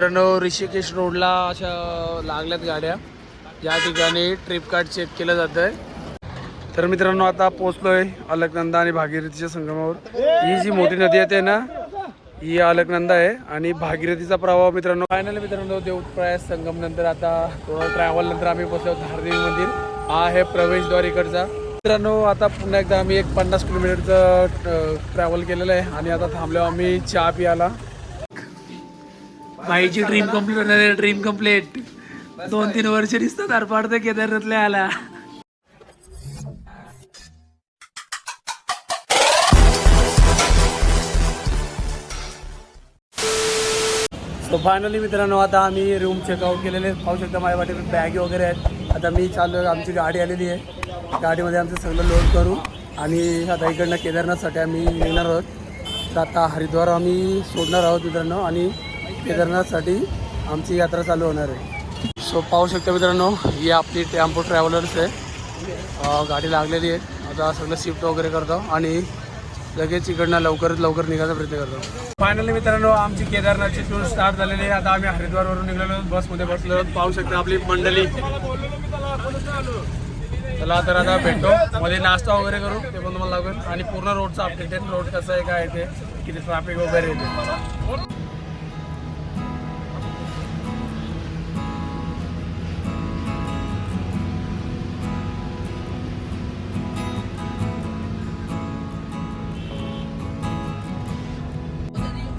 मित्रांनो ऋषिकेश रोडला अशा लागल्यात गाड्या. या ठिकाणी ट्रिप कार्ड चेक केलं जातं आहे तर मित्रांनो आता पोचलोय अलकनंदा आणि भागीरथीच्या संगमावर. ही जी मोठी नदी येते ना ही अलकनंदा आहे आणि भागीरथीचा प्रवाह मित्रांनो. फायनली मित्रांनो देवप्रयास संगम नंतर आता थोडं ट्रॅव्हल नंतर आम्ही पोचलो धारदेवी मंदिर हा आहे प्रवेशद्वार इकडचा. मित्रांनो आता पुन्हा एकदा आम्ही एक पन्नास किलोमीटरचं ट्रॅव्हल केलेलं आहे आणि आता थांबलो आम्ही चहा पियाला भाईची ड्रीम कंप्लीट होणार आहे ड्रीम कंप्लीट दोन तीन वर्ष दिसतात पाडते केदारनाथला आला. सो फायनली मित्रांनो आता आम्ही रूम चेकआउट केलेले पाहू शकता माझ्या वाटे बॅग वगैरे आहेत. आता मी चाललो आमची गाडी आलेली आहे. गाडीमध्ये आमचं सगळं लोड करू. आणि आता इकडनं केदारनाथसाठी आम्ही निघणार आहोत. तर आता हरिद्वार आम्ही सोडणार आहोत मित्रांनो. आणि केदारनाथसाठी आमची यात्रा चालू होणार आहे. सो पाहू शकता मित्रांनो ही आपली टेम्पो ट्रॅव्हलर्स आहे. गाडी लागलेली आहे. आता सगळं शिफ्ट वगैरे करतो आणि लगेच इकडनं लवकरात लवकर निघायचा प्रयत्न करतो. फायनली मित्रांनो आमची केदारनाथची टूर स्टार्ट झालेली आहे. आता आम्ही हरिद्वारवरून निघालो. बसमध्ये बसलो. पाहू शकता आपली मंडळी. चला तर आता भेटतो. मध्ये नाश्ता वगैरे करू. ते पण तुम्हाला लागेल. आणि पूर्ण रोडचं अपडेट आहे. रोड कसं आहे काय ते. किती ट्रॅफिक वगैरे येते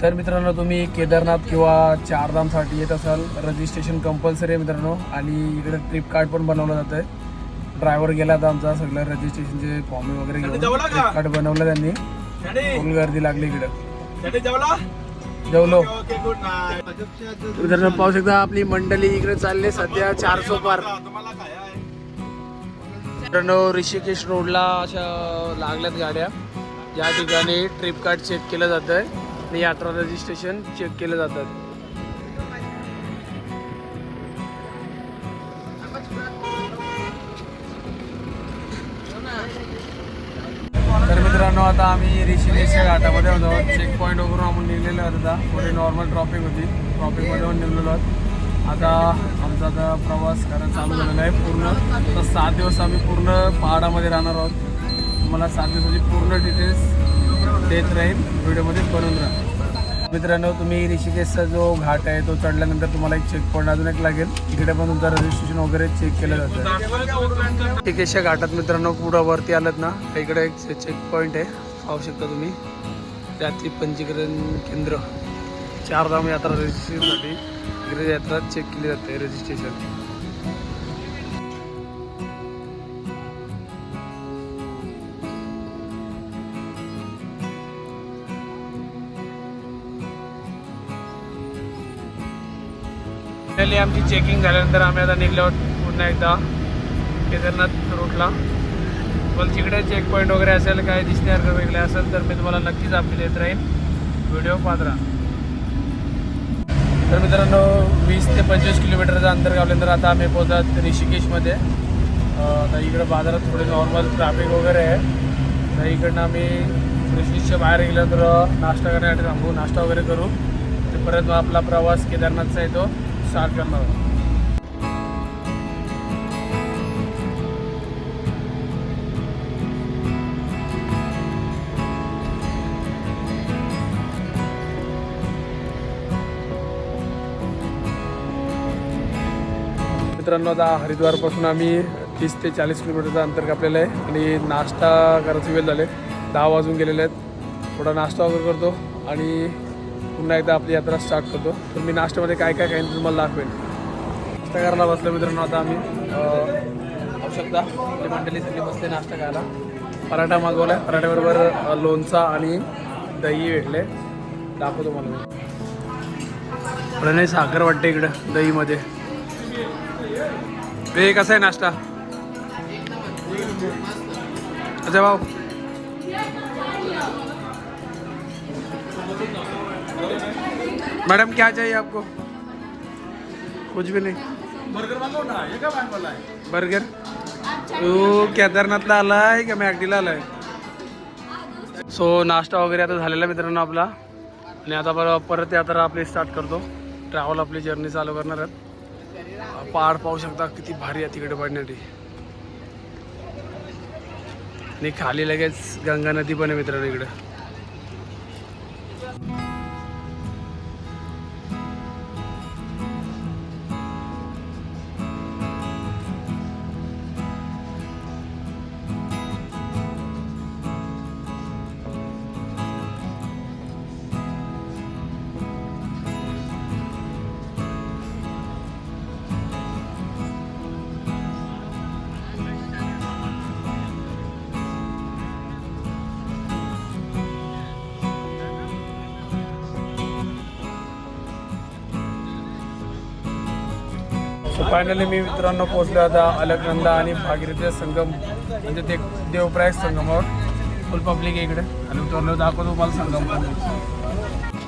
तर मित्रांनो तुम्ही केदारनाथ किंवा चारधामसाठी येत असाल रजिस्ट्रेशन कंपल्सरी आहे मित्रांनो आणि इकडे ट्रिप कार्ड पण बनवलं जातं आहे ड्रायव्हर गेला आता आमचा सगळं रजिस्ट्रेशनचे फॉर्म वगैरे घेऊन ट्रिप कार्ड बनवलं त्यांनी. फुल गर्दी लागली इकडे. जेवलो? मित्रांनो पाहू शकता आपली मंडळी इकडे चालले सध्या चारसो पार. मित्रांनो ऋषिकेश रोडला अशा लागल्यात गाड्या. या ठिकाणी ट्रिप कार्ड चेक केलं जातं आहे आणि यात्रा रजिस्ट्रेशन चेक केलं जातात तर मित्रांनो आता आम्ही ऋषिकेशच्या घाटामध्ये होतो चेक पॉईंट वगैरे आपण निघलेलो आहोत आता. पुढे नॉर्मल ट्रॉफिक होती. ट्रॉफिकमध्ये पण निघलेलो आहोत. आता आमचा आता प्रवास करायला चालू झालेला आहे पूर्ण. तर सात दिवस आम्ही पूर्ण पहाडामध्ये राहणार आहोत. तुम्हाला सात दिवसाची पूर्ण डिटेल्स देत राहील. व्हिडिओमध्येच बनवून राहा मित्रांनो तुम्ही ऋषिकेशचा जो घाट आहे तो चढल्यानंतर तुम्हाला एक चेक पॉईंट अजून एक लागेल. तिकडे पण तुमचं रजिस्ट्रेशन वगैरे चेक केलं जातं. ऋषिकेशच्या घाटात मित्रांनो पुढं वरती आलं ना इकडे एक चेक पॉईंट आहे. पाहू शकता तुम्ही. जाती पंचीकरण केंद्र. चारधाम यात्रा रजिस्ट्रेशनसाठी यात्रा चेक केली जाते रजिस्ट्रेशन फायनली आमची चेकिंग झाल्यानंतर आम्ही आता निघलो आहोत पुन्हा एकदा केदारनाथ रूटला तुम्हाला तिकडे चेक पॉईंट वगैरे असेल काय दिसण्यासारखं वेगळे असेल तर मी तुम्हाला नक्कीच आपली देत राहीन. व्हिडिओ पाहत राहा. तर मित्रांनो वीस ते पंचवीस किलोमीटरचं अंतर गावल्यानंतर आता आम्ही पोहोचत ऋषिकेशमध्ये. आता इकडं बाजारात थोडे नॉर्मल ट्रॅफिक वगैरे आहे. तर इकडनं आम्ही ऋषिकेशच्या बाहेर गेल्यानंतर नाश्ता करण्यासाठी थांबू. नाश्ता वगैरे करू. ते परत मग आपला प्रवास केदारनाथचा येतो. तो करणार आहोत मित्रांनो आता हरिद्वारपासून आम्ही तीस ते चाळीस किलोमीटरचं अंतर कापलेलं आहे. आणि नाश्ता करायचे वेळ झाले दहा वाजून गेलेले आहेत. थोडा नाश्ता वगैरे करतो. आणि पुन्हा एकदा आपली यात्रा स्टार्ट करतो. तर मी नाश्त्यामध्ये काय काय काही तुम्हाला दाखवेन. नाश्ता करायला बसलो मित्रांनो आता आम्ही. आवश्यकता आपली मंडळी सगळी बसते नाश्ता करायला पराठा मागवला आहे पराठ्याबरोबर लोणचा आणि दही भेटले. दाखवतो मला मला नाही साखर वाटते इकडं दहीमध्ये. हे कसा आहे नाश्ता? अच्छा भाऊ. मैडम क्या चाहिए आपको? कुछ भी नहीं। बर्गर तू केदारनाथला आलाय का मॅगडीला आलाय? सो नाश्ता वगैरे आता झालेला मित्रांनो आपला. आणि आता पर- परत यात्रा आपली स्टार्ट करतो. ट्रॅव्हल आपली जर्नी चालू करणार आहेत. पहाड पाहू शकता किती भारी आहे तिकडे पडण्यासाठी. आणि खाली लगेच गंगा नदी पण आहे मित्रांनो इकडे. फायनली मी मित्रांनो पोहोचलो आता अलकनंदा आणि भागीरथीचा संगम म्हणजे ते देवप्रयाग संगमावर. फुल पब्लिक आहे इकडे. आणि मित्रांनो दाखवतो तुम्हाला संगम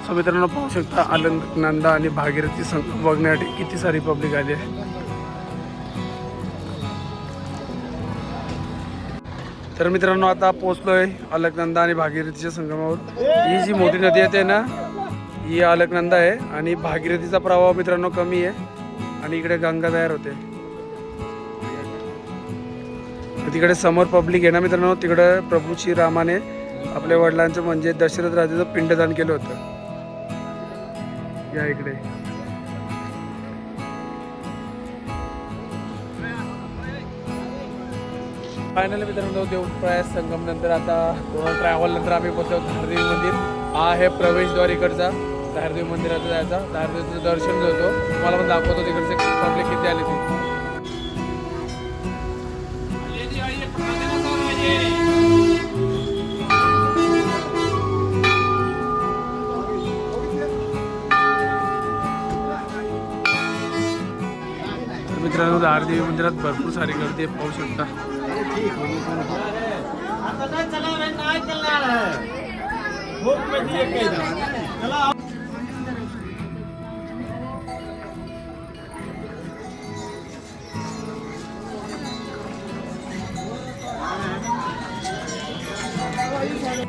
सो मित्रांनो पाहू शकता अलकनंदा आणि भागीरथी संगम बघण्यासाठी किती सारी पब्लिक आली आहे. तर मित्रांनो आता पोहोचलोय अलकनंदा आणि भागीरथीच्या संगमावर. ही जी मोठी नदी येते ना ही अलकनंदा आहे. आणि भागीरथीचा प्रभाव मित्रांनो कमी आहे. आणि इकडे गंगा तयार होते. तिकडे समोर पब्लिक आहे ना मित्रांनो तिकडे प्रभू श्रीरामाने आपल्या वडिलांचं म्हणजे दशरथ राजाचं पिंडदान केलं होतं. या इकडे. फायनली मित्रांनो देवप्रयास संगम नंतर आता ट्रॅव्हल नंतर आम्ही पोहोचलो धारदेवी मंदिर. हा आहे प्रवेशद्वार इकडचा. धारदेव मंदिरात जायचा. धारदेवचं दर्शन घेतो. मला पण दाखवतो तिकडचे पब्लिक किती आली ती. मित्रांनो धारदेवी मंदिरात भरपूर सारी गर्दी पाहू शकता. आता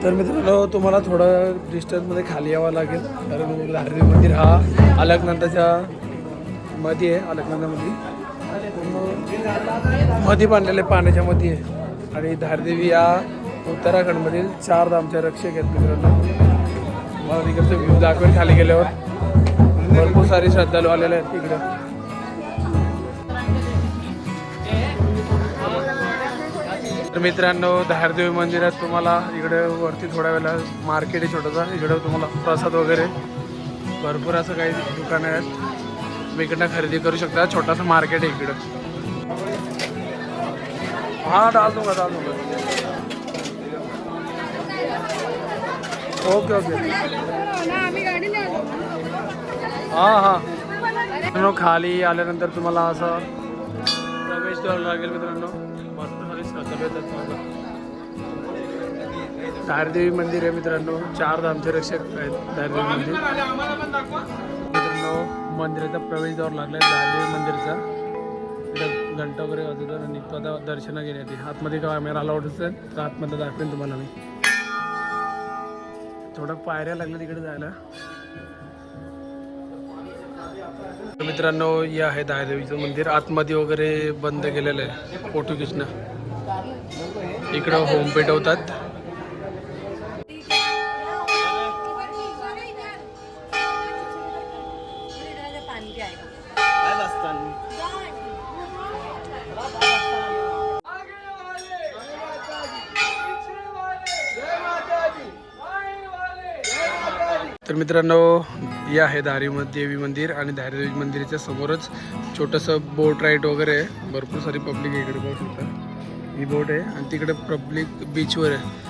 तर मित्रांनो तुम्हाला थोडं डिस्टन्समध्ये खाली यावं लागेल. कारण धारदेवी मंदिर हा अलकनंदाच्या मध्ये आहे अलकनंदामध्ये मध्ये बांधलेलं आहे पाण्याच्या मध्ये आहे. आणि धारदेवी या उत्तराखंडमधील चार धामच्या रक्षक आहेत मित्रांनो. मला तिकडचं व्ह्यू दाखवेल खाली गेल्यावर. भरपूर सारे श्रद्धालू आलेले आहेत तिकडं. तर मित्रांनो धारदेवी मंदिरात तुम्हाला इकडे वरती थोड्या वेळा मार्केट आहे छोटंसं. इकडं तुम्हाला प्रसाद वगैरे. भरपूर असं काही दुकानं आहेत. तुम्ही इकडनं खरेदी करू शकता. छोटासा मार्केट आहे इकडं. हां डाल दूंगा डाल दूंगा ओके ओके. हां हां. खाली आल्यानंतर तुम्हाला असं प्रवेशद्वार लागेल मित्रांनो. मस्त धारदेवी मंदिर आहे मित्रांनो. चार धामचे रक्षक आहेत धारदेवी मंदिर. मित्रांनो मंदिराचा प्रवेशद्वार लागला आहे धारदेवी मंदिरचा. घंटा वगैरे वाजवतात आणि निघतो आता दर्शनं घेण्यासाठी आतमध्ये कॅमेरा अलाउड असेल तर आतमध्ये दाखवेन तुम्हाला मी. थोडं पायऱ्या लागल्या तिकडे जायला. मित्रांनो हे आहे दहादेवीचं मंदिर. आतमध्ये वगैरे बंद केलेलं आहे पोर्टुगीजनं इकडं होम पेटवतात. तर मित्रांनो हे आहे धारी देवी मंदिर आणि धारीदेवी मंदिराच्या समोरच. छोटंसं बोट राईड वगैरे आहे. भरपूर सारी पब्लिक आहे इकडे पाहू शकता. ही बोट आहे आणि तिकडे पब्लिक बीचवर आहे.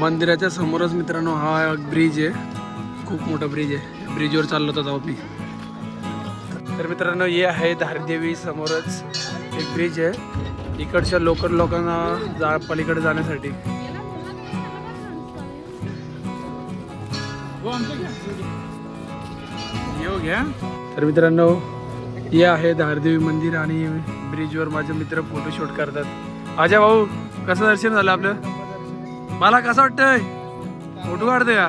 मंदिराच्या समोरच मित्रांनो हा ब्रिज आहे. खूप मोठा ब्रिज आहे. ब्रिजवर चाललो होता जाऊ मी तर मित्रांनो हे आहे धारदेवी समोरच एक ब्रिज आहे. इकडच्या लोकल लोकांना जा पलीकडे जाण्यासाठी. येऊ घ्या. तर मित्रांनो हे आहे धारदेवी मंदिर आणि ब्रिजवर माझे मित्र फोटोशूट करतात. अजय भाऊ कसं दर्शन झालं आपलं? मला कसं वाटतंय? फोटो काढते का?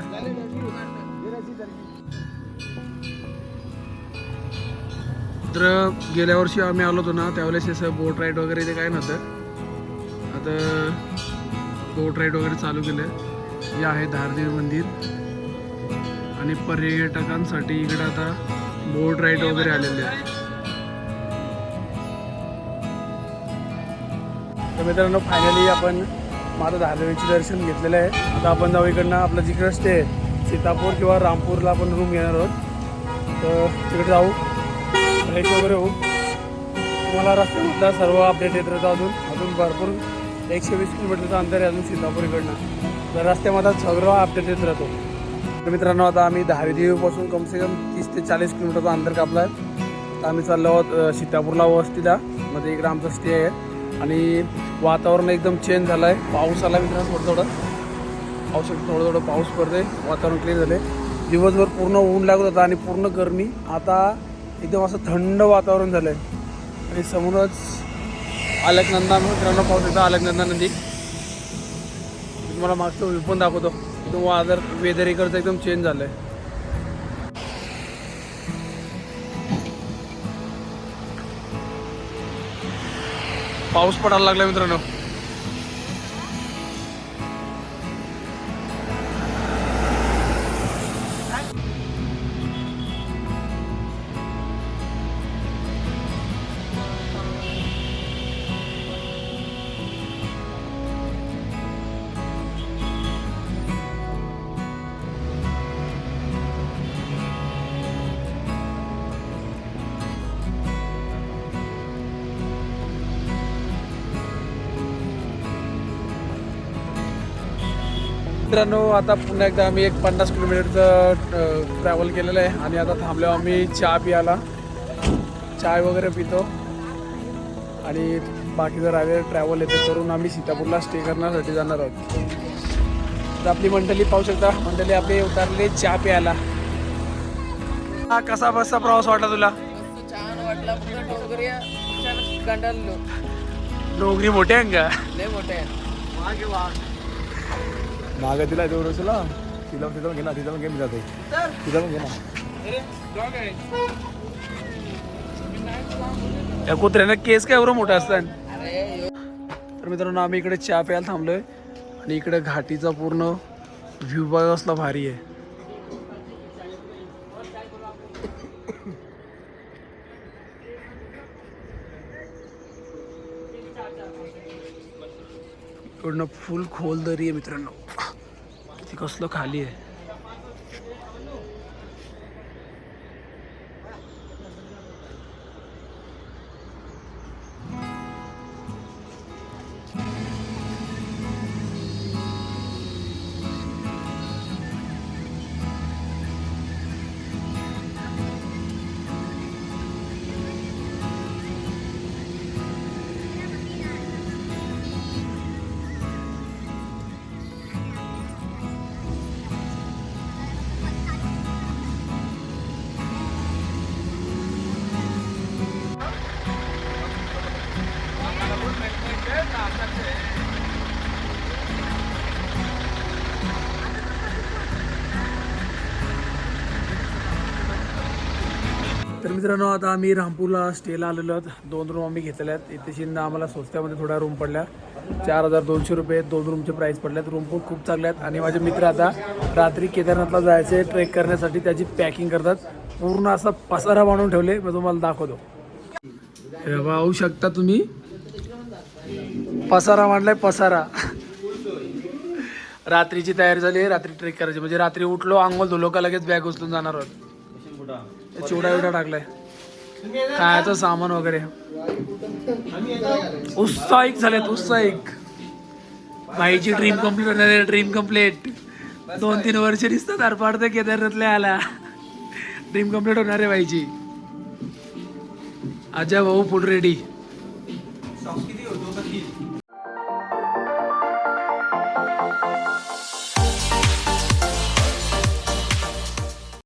तर गेल्या वर्षी आम्ही आलो होतो ना त्यावेळेस असं बोट राईड वगैरे ते काय नव्हतं. आता बोट राईड वगैरे चालू केलं. हे आहे धारदेव मंदिर. आणि पर्यटकांसाठी इकडे आता बोट राईड वगैरे आलेले आहे तर मित्रांनो फायनली आपण माता धारदेवीचे दर्शन घेतलेलं आहे. आता आपण जाऊ इकडनं आपलं जिकडं स्टे आहे सीतापूर किंवा रामपूरला आपण रूम घेणार आहोत. तर तिकडे जाऊ. फ्रेश वगैरे होऊन तुम्हाला रस्त्यामधला सर्व अपडेट येत राहतो अजून. अजून भरपूर एकशे वीस किलोमीटरचं अंतर आहे अजून सिंगापूरकडनं इकडनं तर रस्त्यामध्ये सगळं अपडेट येत राहतो. तर मित्रांनो आता आम्ही धारीदेवीपासून कमसे कम तीस ते चाळीस किलोमीटरचा अंतर कापला आहे. तर आम्ही चाललो आहोत सीतापूरला वस्तीला. मध्ये इकडं आमचा स्टे आहे. आणि वातावरण एकदम चेंज झालं आहे पाऊस आला मित्रांनो थोडं थोडं पाऊस थोडं थोडं पाऊस पडते वातावरण क्लिअर झाले दिवसभर पूर्ण ऊन लागत होता आणि पूर्ण गरमी. आता एकदम असं थंड वातावरण झालं आहे आणि समोरच अलकनंदा मित्रांनो पाऊस येतो अलकनंदा नदी. मी तुम्हाला मागचं व्ह्यू पण दाखवतो. एकदम वादर वेदर इकडचं एकदम चेंज झालं आहे पाऊस पडायला लागला मित्रांनो. मित्रांनो आता पुन्हा एकदा आम्ही एक पन्नास किलोमीटरचं ट्रॅव्हल केलेलं आहे आणि आता थांबलो आम्ही चहा पियाला चाय वगैरे पितो. आणि बाकीचं राहिलेलं ट्रॅव्हल येते करून आम्ही सीतापूरला स्टे करण्यासाठी जाणार आहोत. तर आपली मंडळी पाहू शकता मंडळी आपली उतरली चहा प्यायला. हा कसा बसचा प्रवास वाटला तुला? छान वाटला फक्त डोंगरी मोठे आहे का? मोठे आहे. मागे तिला तेवढं तुला. तिला तिथं घे ना तिथं पण घे मी जातो. तिथं पण घे ना. या कुत्र्यानं केस काय एवढं मोठं असतात तर मित्रांनो आम्ही इकडे चहा प्यायला थांबलोय. आणि इकडे घाटीचा पूर्ण व्ह्यू बघा असला भारी आहे. इकडनं फुल खोल दरी आहे मित्रांनो. कसलं खाली आहे? मित्रांनो आता आम्ही रामपूरला स्टेला आलेलो आहोत. दोन रूम आम्ही घेतलेल्या आहेत. इथे शिंदा आम्हाला स्वस्त्यामध्ये थोड्या रूम पडल्या चार हजार दोनशे रुपये दोन रूमचे प्राईस पडल्यात रूम पण खूप चांगल्या आहेत. आणि माझे मित्र आता रात्री केदारनाथला जायचे ट्रेक करण्यासाठी त्याची पॅकिंग करतात. पूर्ण असा पसारा बांधून ठेवले. मी तुम्हाला दाखवतो. हे पाहू शकता तुम्ही? पसारा मांडलाय पसारा. रात्रीची तयारी झाली रात्री ट्रेक करायची. म्हणजे रात्री उठलो आंघोळ धुलो का लगेच बॅग उचलून जाणार आहोत. चिवडा विडा टाकलाय. खायचं सामान वगैरे. उत्साहिक झालेत उत्साहिक. भाईची ड्रीम कंप्लीट होणार ड्रीम कंप्लीट दोन तीन वर्ष दिसतात अरपाडते केदारनाथला आला ड्रीम कंप्लीट होणार आहे बाईची अजय भाऊ फुल रेडी